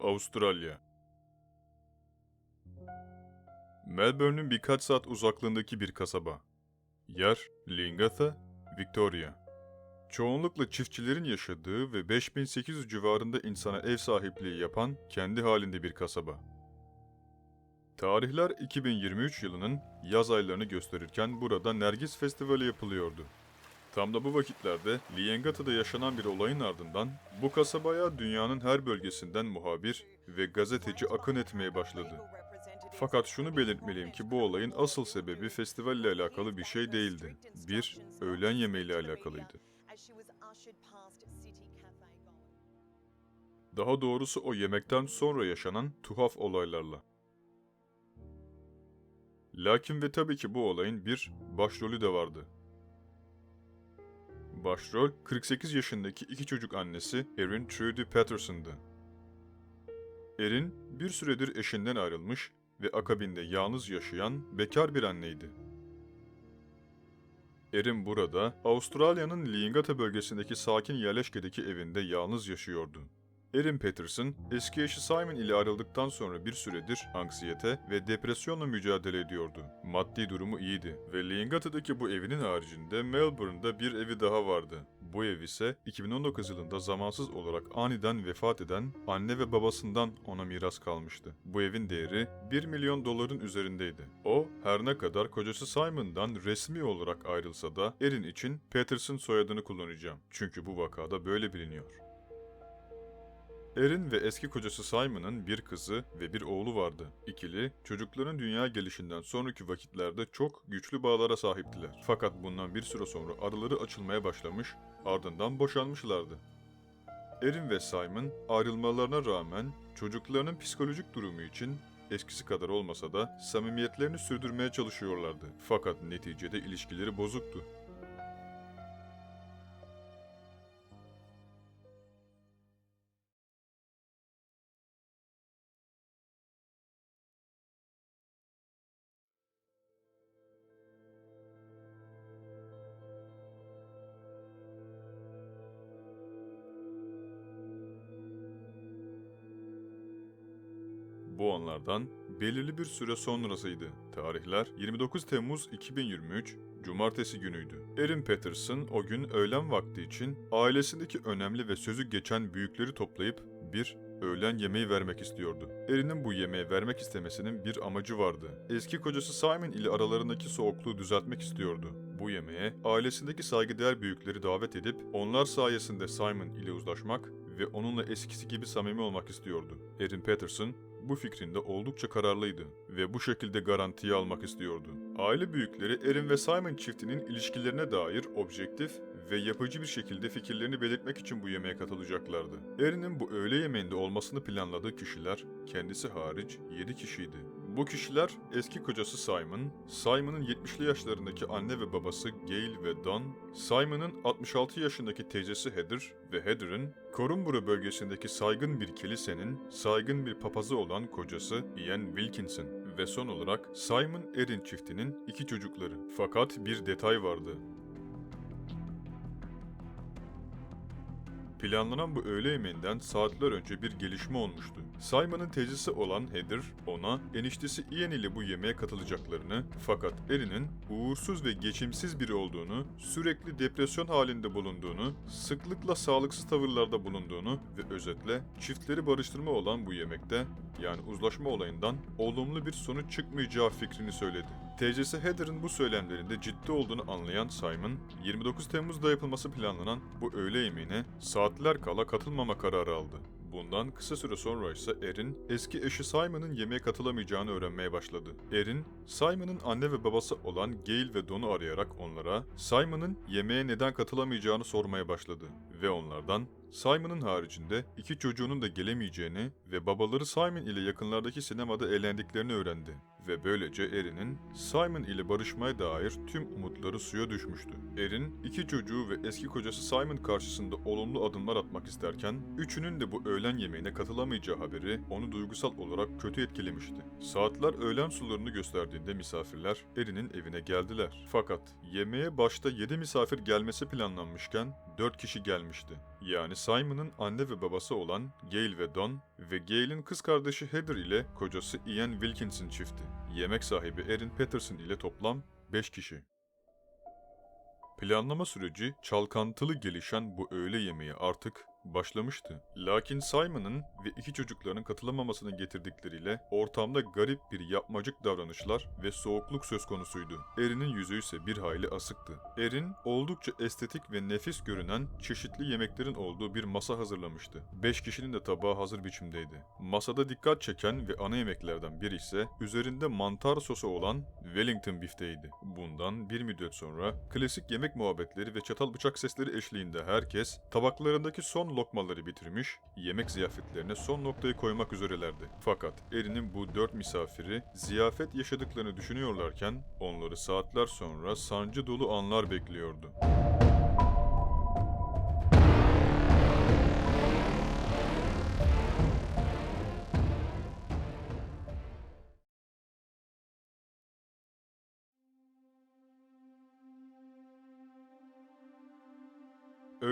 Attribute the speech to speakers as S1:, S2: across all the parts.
S1: Avustralya Melbourne'ün birkaç saat uzaklığındaki bir kasaba. Yer, Lingatha, Victoria. Çoğunlukla çiftçilerin yaşadığı ve 5800 civarında insana ev sahipliği yapan kendi halinde bir kasaba. Tarihler 2023 yılının yaz aylarını gösterirken burada Nergis Festivali yapılıyordu. Tam da bu vakitlerde Liengata'da yaşanan bir olayın ardından bu kasabaya dünyanın her bölgesinden muhabir ve gazeteci akın etmeye başladı. Fakat şunu belirtmeliyim ki bu olayın asıl sebebi festivalle alakalı bir şey değildi. Bir, öğlen yemeğiyle alakalıydı. Daha doğrusu o yemekten sonra yaşanan tuhaf olaylarla. Lakin ve tabii ki bu olayın bir başrolü de vardı. Başrol 48 yaşındaki iki çocuk annesi Erin Trudy Patterson'dı. Erin bir süredir eşinden ayrılmış ve akabinde yalnız yaşayan bekar bir anneydi. Erin burada Avustralya'nın Liingata bölgesindeki sakin yerleşkedeki evinde yalnız yaşıyordu. Erin Patterson, eski eşi Simon ile ayrıldıktan sonra bir süredir anksiyete ve depresyonla mücadele ediyordu. Maddi durumu iyiydi ve Liingata'daki bu evinin haricinde Melbourne'da bir evi daha vardı. Bu ev ise 2019 yılında zamansız olarak aniden vefat eden anne ve babasından ona miras kalmıştı. Bu evin değeri 1 milyon doların üzerindeydi. O her ne kadar kocası Simon'dan resmi olarak ayrılsa da Erin için Patterson soyadını kullanacağım. Çünkü bu vakada böyle biliniyor. Erin ve eski kocası Simon'ın bir kızı ve bir oğlu vardı. İkili, çocukların dünya gelişinden sonraki vakitlerde çok güçlü bağlara sahiptiler. Fakat bundan bir süre sonra araları açılmaya başlamış, ardından boşanmışlardı. Erin ve Simon ayrılmalarına rağmen çocuklarının psikolojik durumu için eskisi kadar olmasa da samimiyetlerini sürdürmeye çalışıyorlardı. Fakat neticede ilişkileri bozuktu. Bu anlardan belirli bir süre sonrasıydı. Tarihler 29 Temmuz 2023, Cumartesi günüydü. Erin Patterson o gün öğlen vakti için ailesindeki önemli ve sözü geçen büyükleri toplayıp bir öğlen yemeği vermek istiyordu. Erin'in bu yemeği vermek istemesinin bir amacı vardı. Eski kocası Simon ile aralarındaki soğukluğu düzeltmek istiyordu. Bu yemeğe ailesindeki saygıdeğer büyükleri davet edip onlar sayesinde Simon ile uzlaşmak ve onunla eskisi gibi samimi olmak istiyordu. Erin Patterson bu fikrinde oldukça kararlıydı ve bu şekilde garantiye almak istiyordu. Aile büyükleri Erin ve Simon çiftinin ilişkilerine dair objektif ve yapıcı bir şekilde fikirlerini belirtmek için bu yemeğe katılacaklardı. Erin'in bu öğle yemeğinde olmasını planladığı kişiler kendisi hariç 7 kişiydi. Bu kişiler eski kocası Simon, Simon'ın 70'li yaşlarındaki anne ve babası Gail ve Don, Simon'ın 66 yaşındaki teyzesi Heather ve Heather'ın Corumbura bölgesindeki saygın bir kilisenin saygın bir papazı olan kocası Ian Wilkinson ve son olarak Simon Erin çiftinin iki çocukları. Fakat bir detay vardı. Planlanan bu öğle yemeğinden saatler önce bir gelişme olmuştu. Simon'ın teyzesi olan Heather ona eniştesi Ian ile bu yemeğe katılacaklarını fakat Erin'in uğursuz ve geçimsiz biri olduğunu, sürekli depresyon halinde bulunduğunu, sıklıkla sağlıksız tavırlarda bulunduğunu ve özetle çiftleri barıştırma olan bu yemekte yani uzlaşma olayından olumlu bir sonuç çıkmayacağı fikrini söyledi. Teyzesi Heather'ın bu söylemlerinde ciddi olduğunu anlayan Simon, 29 Temmuz'da yapılması planlanan bu öğle yemeğine saatler kala katılmama kararı aldı. Bundan kısa süre sonra ise Erin, eski eşi Simon'ın yemeğe katılamayacağını öğrenmeye başladı. Erin, Simon'ın anne ve babası olan Gail ve Don'u arayarak onlara Simon'ın yemeğe neden katılamayacağını sormaya başladı. Ve onlardan Simon'ın haricinde iki çocuğunun da gelemeyeceğini ve babaları Simon ile yakınlardaki sinemada eğlendiklerini öğrendi. ve böylece Erin'in Simon ile barışmaya dair tüm umutları suya düşmüştü. Erin, iki çocuğu ve eski kocası Simon karşısında olumlu adımlar atmak isterken, üçünün de bu öğlen yemeğine katılamayacağı haberi onu duygusal olarak kötü etkilemişti. Saatler öğlen sularını gösterdiğinde misafirler Erin'in evine geldiler. Fakat yemeğe başta 7 misafir gelmesi planlanmışken 4 kişi gelmişti. Yani Simon'ın anne ve babası olan Gail ve Don ve Gail'in kız kardeşi Heather ile kocası Ian Wilkinson çifti. Yemek sahibi Erin Patterson ile toplam 5 kişi. Planlama süreci çalkantılı gelişen bu öğle yemeği artık başlamıştı. Lakin Simon'ın ve iki çocuklarının katılamamasının getirdikleriyle ortamda garip bir yapmacık davranışlar ve soğukluk söz konusuydu. Erin'in yüzü ise bir hayli asıktı. Erin oldukça estetik ve nefis görünen çeşitli yemeklerin olduğu bir masa hazırlamıştı. Beş kişinin de tabağı hazır biçimdeydi. Masada dikkat çeken ve ana yemeklerden biri ise üzerinde mantar sosu olan Wellington bifteğiydi. Bundan bir müddet sonra klasik yemek muhabbetleri ve çatal bıçak sesleri eşliğinde herkes tabaklarındaki son lokmaları bitirmiş, yemek ziyafetlerine son noktayı koymak üzerelerdi. Fakat Erin'in bu dört misafiri ziyafet yaşadıklarını düşünüyorlarken onları saatler sonra sancı dolu anlar bekliyordu.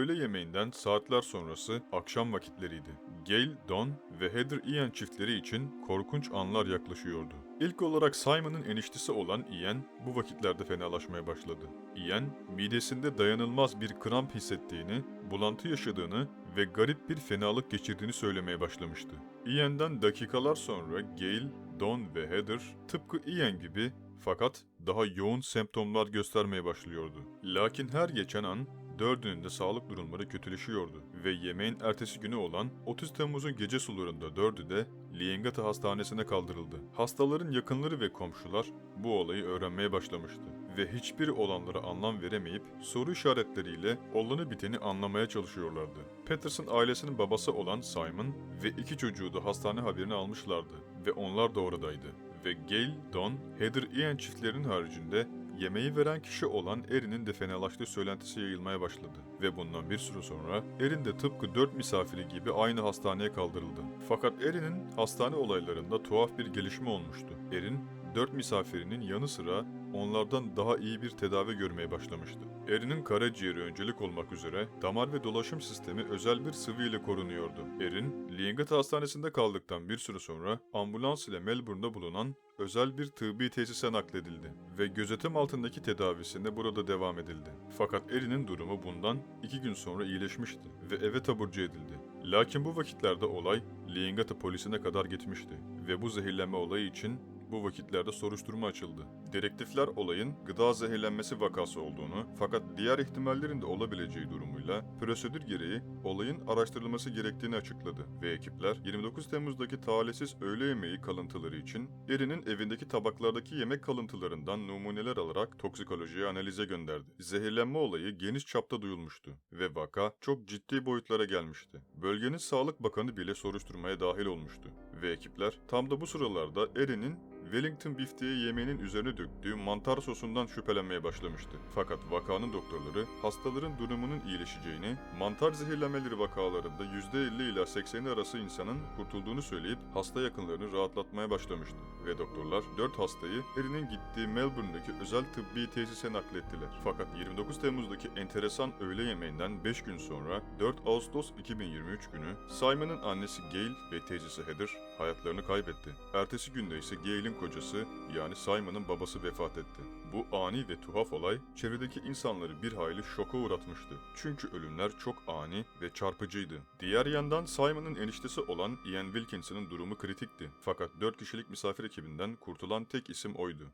S1: Öğle yemeğinden saatler sonrası akşam vakitleriydi. Gail, Don ve Heather Ian çiftleri için korkunç anlar yaklaşıyordu. İlk olarak Simon'ın eniştesi olan Ian bu vakitlerde fenalaşmaya başladı. Ian, midesinde dayanılmaz bir kramp hissettiğini, bulantı yaşadığını ve garip bir fenalık geçirdiğini söylemeye başlamıştı. Ian'dan dakikalar sonra Gail, Don ve Heather tıpkı Ian gibi fakat daha yoğun semptomlar göstermeye başlıyordu. Lakin her geçen an Dördünün de sağlık durumları kötüleşiyordu ve yemeğin ertesi günü olan 30 Temmuz'un gece sularında dördü de Liengata Hastanesi'ne kaldırıldı. Hastaların yakınları ve komşular bu olayı öğrenmeye başlamıştı ve hiçbir olanlara anlam veremeyip soru işaretleriyle olanı biteni anlamaya çalışıyorlardı. Patterson ailesinin babası olan Simon ve iki çocuğu da hastane haberini almışlardı ve onlar da oradaydı. Ve Gail, Don, Heather Ian çiftlerinin haricinde Yemeği veren kişi olan Erin'in de fenalaştığı söylentisi yayılmaya başladı. Ve bundan bir süre sonra Erin de tıpkı dört misafiri gibi aynı hastaneye kaldırıldı. Fakat Erin'in hastane olaylarında tuhaf bir gelişme olmuştu. Erin, dört misafirinin yanı sıra onlardan daha iyi bir tedavi görmeye başlamıştı. Erin'in karaciğeri öncelik olmak üzere damar ve dolaşım sistemi özel bir sıvı ile korunuyordu. Erin, Liengata Hastanesi'nde kaldıktan bir süre sonra ambulans ile Melbourne'da bulunan özel bir tıbbi tesise nakledildi ve gözetim altındaki tedavisine burada devam edildi. Fakat Erin'in durumu bundan iki gün sonra iyileşmişti ve eve taburcu edildi. Lakin bu vakitlerde olay Liengata polisine kadar gitmişti ve bu zehirlenme olayı için bu vakitlerde soruşturma açıldı. Dedektifler olayın gıda zehirlenmesi vakası olduğunu fakat diğer ihtimallerin de olabileceği durumuyla prosedür gereği olayın araştırılması gerektiğini açıkladı ve ekipler 29 Temmuz'daki talihsiz öğle yemeği kalıntıları için Erin'in evindeki tabaklardaki yemek kalıntılarından numuneler alarak toksikolojiye analize gönderdi. Zehirlenme olayı geniş çapta duyulmuştu ve vaka çok ciddi boyutlara gelmişti. Bölgenin Sağlık Bakanı bile soruşturmaya dahil olmuştu ve ekipler tam da bu sıralarda Erin'in Wellington bifteği yemeğinin üzerine döktüğü mantar sosundan şüphelenmeye başlamıştı. Fakat vakanın doktorları hastaların durumunun iyileşeceğini, mantar zehirlenmeleri vakalarında %50 ila 80 arası insanın kurtulduğunu söyleyip hasta yakınlarını rahatlatmaya başlamıştı. Ve doktorlar 4 hastayı Erin'in gittiği Melbourne'deki özel tıbbi tesise naklettiler. Fakat 29 Temmuz'daki enteresan öğle yemeğinden 5 gün sonra 4 Ağustos 2023 günü Simon'ın annesi Gail ve teyzesi Heather hayatlarını kaybetti. Ertesi günde ise Gail'in kocası yani Simon'ın babası vefat etti. Bu ani ve tuhaf olay çevredeki insanları bir hayli şoka uğratmıştı. Çünkü ölümler çok ani ve çarpıcıydı. Diğer yandan Simon'ın eniştesi olan Ian Wilkinson'ın durumu kritikti. Fakat 4 kişilik misafir ekibinden kurtulan tek isim oydu.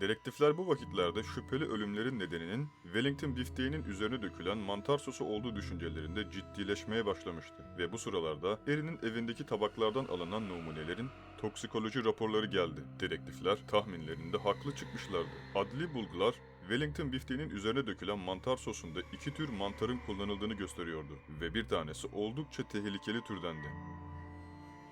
S1: Dedektifler bu vakitlerde şüpheli ölümlerin nedeninin Wellington bifteğinin üzerine dökülen mantar sosu olduğu düşüncelerinde ciddileşmeye başlamıştı. Ve bu sıralarda Erin'in evindeki tabaklardan alınan numunelerin toksikoloji raporları geldi. Dedektifler tahminlerinde haklı çıkmışlardı. Adli bulgular Wellington bifteğinin üzerine dökülen mantar sosunda iki tür mantarın kullanıldığını gösteriyordu ve bir tanesi oldukça tehlikeli türdendi.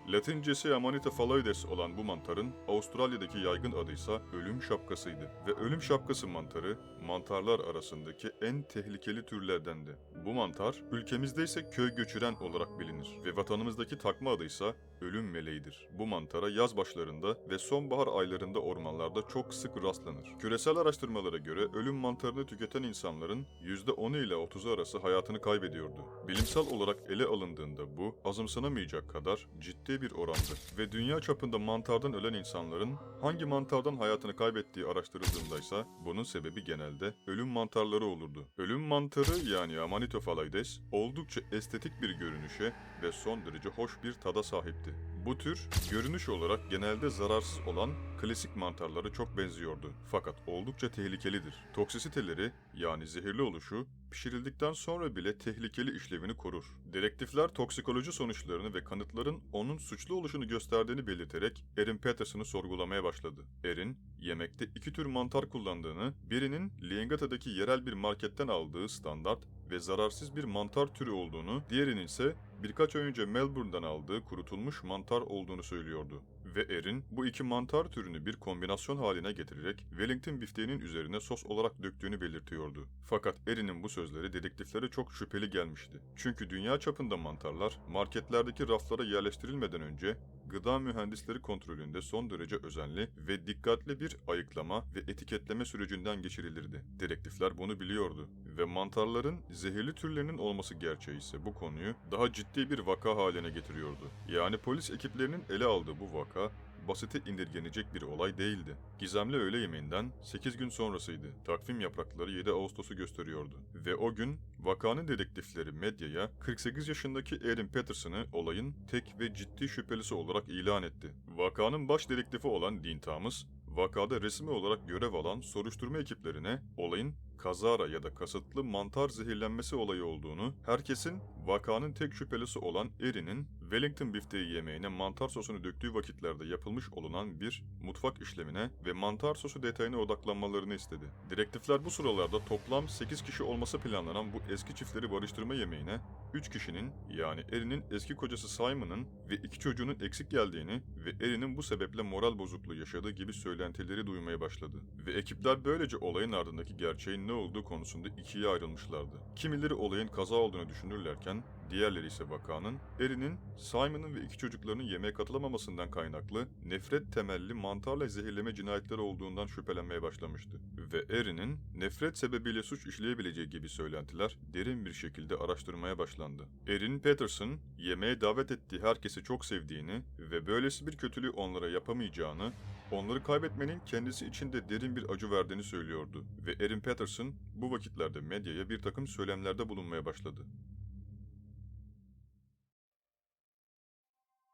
S1: Latincesi Amanita phalloides olan bu mantarın Avustralya'daki yaygın adıysa ölüm şapkasıydı. Ve ölüm şapkası mantarı mantarlar arasındaki en tehlikeli türlerdendi. Bu mantar ülkemizde ise köy göçüren olarak bilinir ve vatanımızdaki takma adıysa ölüm meleğidir. Bu mantara yaz başlarında ve sonbahar aylarında ormanlarda çok sık rastlanır. Küresel araştırmalara göre ölüm mantarını tüketen insanların %10'u ile 30'u arası hayatını kaybediyordu. Bilimsel olarak ele alındığında bu azımsanamayacak kadar ciddi bir orandı ve dünya çapında mantardan ölen insanların hangi mantardan hayatını kaybettiği araştırıldığında ise bunun sebebi genelde ölüm mantarları olurdu. Ölüm mantarı yani Amanita phalloides oldukça estetik bir görünüşe ve son derece hoş bir tada sahipti. Bu tür görünüş olarak genelde zararsız olan klasik mantarlara çok benziyordu. Fakat oldukça tehlikelidir. Toksisiteleri yani zehirli oluşu pişirildikten sonra bile tehlikeli işlevini korur. Direktifler toksikoloji sonuçlarını ve kanıtların onun suçlu oluşunu gösterdiğini belirterek Erin Peterson'ı sorgulamaya başladı. Erin, yemekte iki tür mantar kullandığını, birinin Liengata'daki yerel bir marketten aldığı standart ve zararsız bir mantar türü olduğunu, diğerinin ise birkaç ay önce Melbourne'dan aldığı kurutulmuş mantar olduğunu söylüyordu. Ve Erin bu iki mantar türünü bir kombinasyon haline getirerek Wellington bifteğinin üzerine sos olarak döktüğünü belirtiyordu. Fakat Erin'in bu sözleri dedektiflere çok şüpheli gelmişti. Çünkü dünya çapında mantarlar marketlerdeki raflara yerleştirilmeden önce gıda mühendisleri kontrolünde son derece özenli ve dikkatli bir ayıklama ve etiketleme sürecinden geçirilirdi. Dedektifler bunu biliyordu ve mantarların zehirli türlerinin olması gerçeği ise bu konuyu daha ciddi bir vaka haline getiriyordu. Yani polis ekiplerinin ele aldığı bu vaka basite indirgenecek bir olay değildi. Gizemli öğle yemeğinden 8 gün sonrasıydı. Takvim yaprakları 7 Ağustos'u gösteriyordu. Ve o gün vakanın dedektifleri medyaya 48 yaşındaki Erin Peterson'ı olayın tek ve ciddi şüphelisi olarak ilan etti. Vakanın baş dedektifi olan Dean Thomas, vakada resmi olarak görev alan soruşturma ekiplerine olayın kazara ya da kasıtlı mantar zehirlenmesi olayı olduğunu, herkesin vakanın tek şüphelisi olan Erin'in Wellington bifteği yemeğine mantar sosunu döktüğü vakitlerde yapılmış olunan bir mutfak işlemine ve mantar sosu detayına odaklanmalarını istedi. Direktifler bu sıralarda toplam 8 kişi olması planlanan bu eski çiftleri barıştırma yemeğine 3 kişinin yani Erin'in eski kocası Simon'ın ve iki çocuğunun eksik geldiğini ve Erin'in bu sebeple moral bozukluğu yaşadığı gibi söylentileri duymaya başladı. Ve ekipler böylece olayın ardındaki gerçeğin ne olduğu konusunda ikiye ayrılmışlardı. Kimileri olayın kaza olduğunu düşünürlerken Diğerleri ise vakanın, Erin'in Simon'ın ve iki çocuklarının yemeğe katılamamasından kaynaklı nefret temelli mantarla zehirleme cinayetleri olduğundan şüphelenmeye başlamıştı. Ve Erin'in nefret sebebiyle suç işleyebileceği gibi söylentiler derin bir şekilde araştırmaya başlandı. Erin Peterson, yemeğe davet ettiği herkesi çok sevdiğini ve böylesi bir kötülüğü onlara yapamayacağını, onları kaybetmenin kendisi için de derin bir acı verdiğini söylüyordu. Ve Erin Peterson bu vakitlerde medyaya bir takım söylemlerde bulunmaya başladı.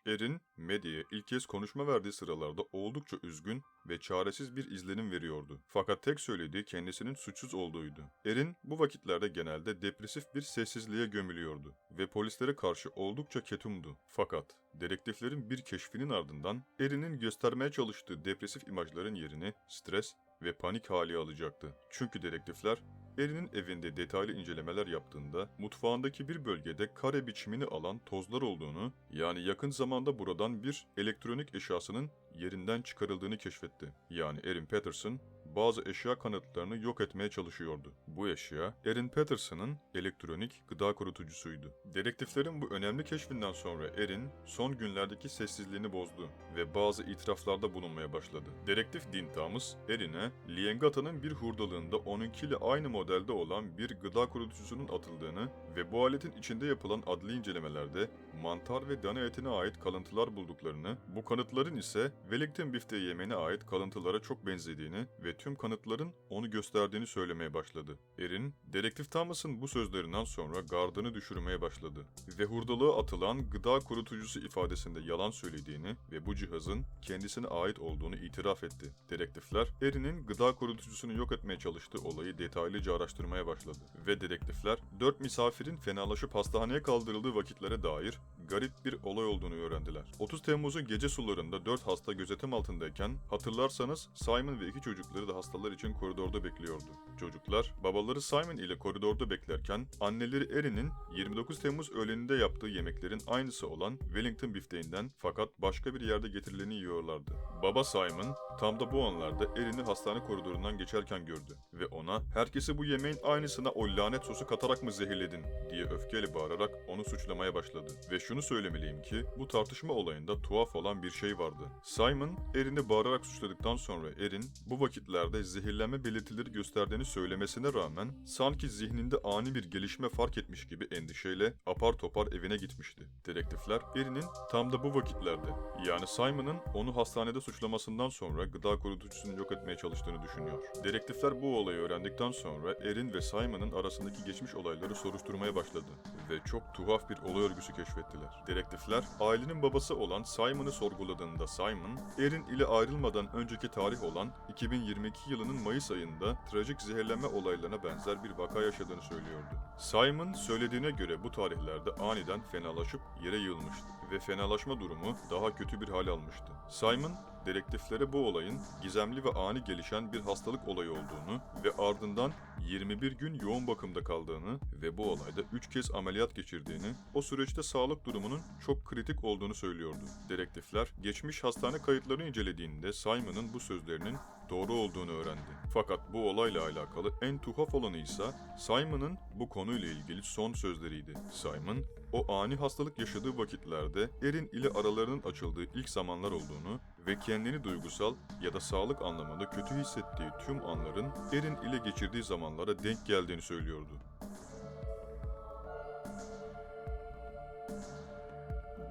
S1: Erin, medyaya ilk kez konuşma verdiği sıralarda oldukça üzgün ve çaresiz bir izlenim veriyordu. Fakat tek söylediği kendisinin suçsuz olduğuydu. Erin bu vakitlerde genelde depresif bir sessizliğe gömülüyordu ve polislere karşı oldukça ketumdu. Fakat dedektiflerin bir keşfinin ardından Erin'in göstermeye çalıştığı depresif imajların yerini stres ve panik hali alacaktı. Çünkü dedektifler Erin'in evinde detaylı incelemeler yaptığında mutfağındaki bir bölgede kare biçimini alan tozlar olduğunu yani yakın zamanda buradan bir elektronik eşyasının yerinden çıkarıldığını keşfetti. Yani Erin Patterson bazı eşya kanıtlarını yok etmeye çalışıyordu. Bu eşya Erin Patterson'ın elektronik gıda kurutucusuydu. Dedektiflerin bu önemli keşfinden sonra Erin son günlerdeki sessizliğini bozdu ve bazı itiraflarda bulunmaya başladı. Dedektif Dean Thomas, Erin'e Liengata'nın bir hurdalığında onunkiyle aynı modelde olan bir gıda kurutucusunun atıldığını ve bu aletin içinde yapılan adli incelemelerde mantar ve dana etine ait kalıntılar bulduklarını, bu kanıtların ise Wellington bifteği yemeğine ait kalıntılara çok benzediğini ve tüm kanıtların onu gösterdiğini söylemeye başladı. Erin, Dedektif Thomas'ın bu sözlerinden sonra gardını düşürmeye başladı ve hurdalığa atılan gıda kurutucusu ifadesinde yalan söylediğini ve bu cihazın kendisine ait olduğunu itiraf etti. Dedektifler, Erin'in gıda kurutucusunu yok etmeye çalıştığı olayı detaylıca araştırmaya başladı ve dedektifler, dört misafirin fenalaşıp hastaneye kaldırıldığı vakitlere dair garip bir olay olduğunu öğrendiler. 30 Temmuz'un gece sularında 4 hasta gözetim altındayken hatırlarsanız Simon ve iki çocukları da hastalar için koridorda bekliyordu. Çocuklar babaları Simon ile koridorda beklerken anneleri Erin'in 29 Temmuz öğleninde yaptığı yemeklerin aynısı olan Wellington bifteğinden fakat başka bir yerde getirileni yiyorlardı. Baba Simon tam da bu anlarda Erin'i hastane koridorundan geçerken gördü ve ona herkesi bu yemeğin aynısına o lanet sosu katarak mı zehirledin diye öfkeyle bağırarak onu suçlamaya başladı. Ve şunu söylemeliyim ki bu tartışma olayında tuhaf olan bir şey vardı. Simon Erin'i bağırarak suçladıktan sonra Erin bu vakitlerde zehirlenme belirtileri gösterdiğini söylemesine rağmen sanki zihninde ani bir gelişme fark etmiş gibi endişeyle apar topar evine gitmişti. Dedektifler Erin'in tam da bu vakitlerde yani Simon'ın onu hastanede suçlamasından sonra gıda kurutucusunu yok etmeye çalıştığını düşünüyor. Dedektifler bu olayı öğrendikten sonra Erin ve Simon'ın arasındaki geçmiş olayları soruşturmaya başladı ve çok tuhaf bir olay örgüsü keşfettiler. Dedektifler ailenin babası olan Simon'ı sorguladığında Simon, Erin ile ayrılmadan önceki tarih olan 2022 yılının Mayıs ayında trajik zehirlenme olaylarına benzer bir vaka yaşadığını söylüyordu. Simon söylediğine göre bu tarihlerde aniden fenalaşıp yere yığılmıştı ve fenalaşma durumu daha kötü bir hal almıştı. Simon, dedektiflere bu olayın gizemli ve ani gelişen bir hastalık olayı olduğunu ve ardından 21 gün yoğun bakımda kaldığını ve bu olayda 3 kez ameliyat geçirdiğini, o süreçte sağlık durumunun çok kritik olduğunu söylüyordu. Dedektifler geçmiş hastane kayıtlarını incelediğinde Simon'ın bu sözlerinin doğru olduğunu öğrendi. Fakat bu olayla alakalı en tuhaf olanı ise Simon'ın bu konuyla ilgili son sözleriydi. Simon, o ani hastalık yaşadığı vakitlerde Erin ile aralarının açıldığı ilk zamanlar olduğunu ve kendini duygusal ya da sağlık anlamında kötü hissettiği tüm anların Erin ile geçirdiği zamanlara denk geldiğini söylüyordu.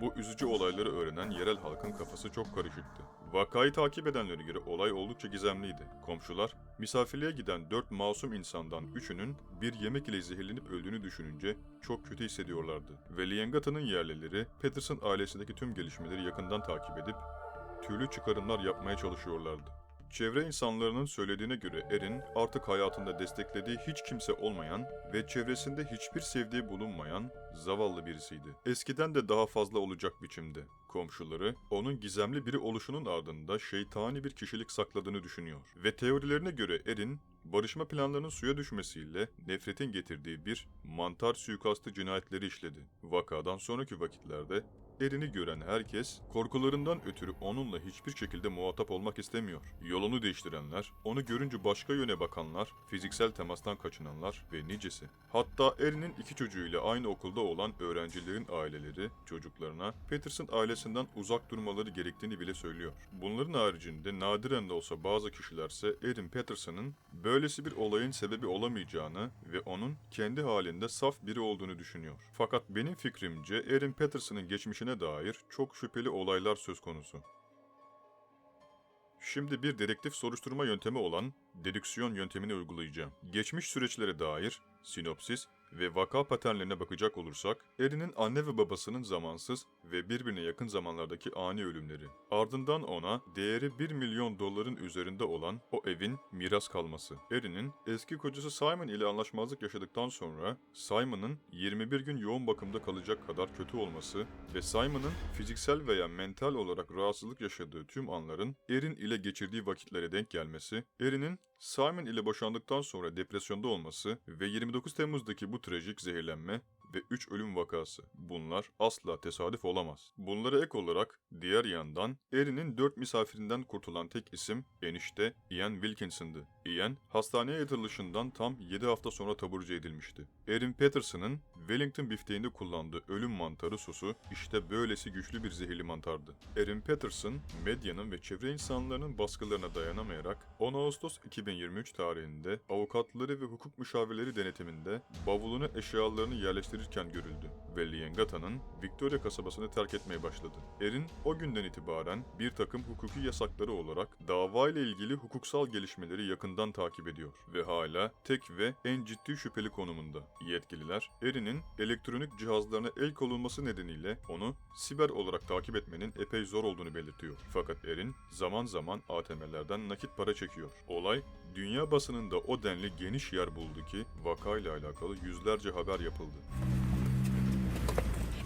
S1: Bu üzücü olayları öğrenen yerel halkın kafası çok karışıktı. Vakayı takip edenlere göre olay oldukça gizemliydi. Komşular, misafirliğe giden dört masum insandan üçünün bir yemek ile zehirlenip öldüğünü düşününce çok kötü hissediyorlardı. Ve Liengata'nın yerlileri, Peterson ailesindeki tüm gelişmeleri yakından takip edip türlü çıkarımlar yapmaya çalışıyorlardı. Çevre insanlarının söylediğine göre Erin artık hayatında desteklediği hiç kimse olmayan ve çevresinde hiçbir sevdiği bulunmayan zavallı birisiydi. Eskiden de daha fazla olacak biçimde. Komşuları onun gizemli biri oluşunun ardında şeytani bir kişilik sakladığını düşünüyor. Ve teorilerine göre Erin barışma planlarının suya düşmesiyle nefretin getirdiği bir mantar suikastı cinayetleri işledi. Vakadan sonraki vakitlerde Erin'i gören herkes korkularından ötürü onunla hiçbir şekilde muhatap olmak istemiyor. Yolunu değiştirenler, onu görünce başka yöne bakanlar, fiziksel temastan kaçınanlar ve nicesi. Hatta Erin'in iki çocuğuyla aynı okulda olan öğrencilerin aileleri çocuklarına Peterson ailesinden uzak durmaları gerektiğini bile söylüyor. Bunların haricinde nadiren de olsa bazı kişilerse Erin Peterson'ın böylesi bir olayın sebebi olamayacağını ve onun kendi halinde saf biri olduğunu düşünüyor. Fakat benim fikrimce Erin Peterson'ın geçmişine dair çok şüpheli olaylar söz konusu. Şimdi bir dedektif soruşturma yöntemi olan dedüksiyon yöntemini uygulayacağım. Geçmiş süreçlere dair sinopsis ve vaka paternlerine bakacak olursak, Erin'in anne ve babasının zamansız ve birbirine yakın zamanlardaki ani ölümleri. Ardından ona değeri 1 milyon doların üzerinde olan o evin miras kalması. Erin'in eski kocası Simon ile anlaşmazlık yaşadıktan sonra Simon'ın 21 gün yoğun bakımda kalacak kadar kötü olması ve Simon'ın fiziksel veya mental olarak rahatsızlık yaşadığı tüm anların Erin ile geçirdiği vakitlere denk gelmesi, Erin'in Simon ile boşandıktan sonra depresyonda olması ve 29 Temmuz'daki bu trajik zehirlenme ve 3 ölüm vakası. Bunlar asla tesadüf olamaz. Bunlara ek olarak diğer yandan Erin'in 4 misafirinden kurtulan tek isim enişte Ian Wilkinson'dı. Ian hastaneye yatırılışından tam 7 hafta sonra taburcu edilmişti. Erin Peterson'ın Wellington bifteğinde kullandığı ölüm mantarı sosu işte böylesi güçlü bir zehirli mantardı. Erin Peterson, medyanın ve çevre insanlarının baskılarına dayanamayarak 10 Ağustos 2023 tarihinde avukatları ve hukuk müşavirleri denetiminde bavulunu eşyalarını yerleştirirken görüldü ve Liengata'nın Victoria kasabasını terk etmeye başladı. Erin o günden itibaren bir takım hukuki yasakları olarak dava ile ilgili hukuksal gelişmeleri yakından takip ediyor ve hala tek ve en ciddi şüpheli konumunda. Yetkililer Erin'in elektronik cihazlarına el konulması nedeniyle onu siber olarak takip etmenin epey zor olduğunu belirtiyor. Fakat Erin zaman zaman ATM'lerden nakit para çekiyor. Olay dünya basınında o denli geniş yer buldu ki vakayla alakalı yüzlerce haber yapıldı.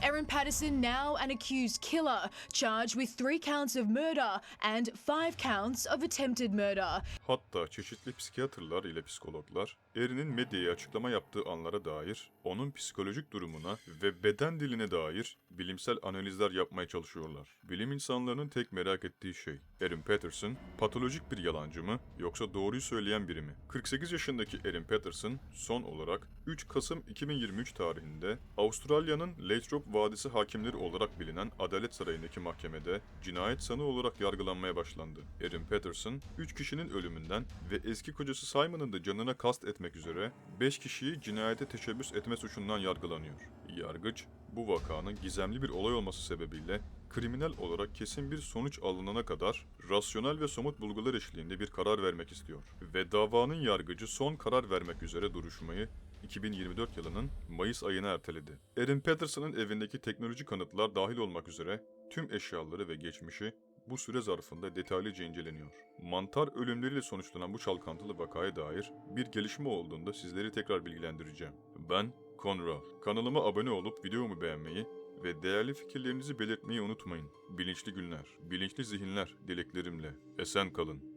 S2: Erin Patterson, now an accused killer, charged with three counts of murder and five counts of attempted murder.
S1: Hatta çeşitli psikiyatrlar ile psikologlar, Erin'in medyaya açıklama yaptığı anlara dair, onun psikolojik durumuna ve beden diline dair bilimsel analizler yapmaya çalışıyorlar. Bilim insanlarının tek merak ettiği şey, Erin Patterson patolojik bir yalancı mı yoksa doğruyu söyleyen biri mi? 48 yaşındaki Erin Patterson son olarak 3 Kasım 2023 tarihinde Avustralya'nın Latrobe Vadisi hakimleri olarak bilinen Adalet Sarayı'ndaki mahkemede cinayet sanığı olarak yargılanmaya başlandı. Erin Patterson, 3 kişinin ölümünden ve eski kocası Simon'ın da canına kast etmek üzere 5 kişiyi cinayete teşebbüs etme suçundan yargılanıyor. Yargıç, bu vakanın gizemli bir olay olması sebebiyle kriminal olarak kesin bir sonuç alınana kadar rasyonel ve somut bulgular eşliğinde bir karar vermek istiyor. Ve davanın yargıcı son karar vermek üzere duruşmayı 2024 yılının Mayıs ayına erteledi. Erin Patterson'ın evindeki teknolojik kanıtlar dahil olmak üzere tüm eşyaları ve geçmişi bu süre zarfında detaylıca inceleniyor. Mantar ölümleriyle sonuçlanan bu çalkantılı vakaya dair bir gelişme olduğunda sizleri tekrar bilgilendireceğim. Ben Conral. Kanalıma abone olup videomu beğenmeyi ve değerli fikirlerinizi belirtmeyi unutmayın. Bilinçli günler, bilinçli zihinler dileklerimle. Esen kalın.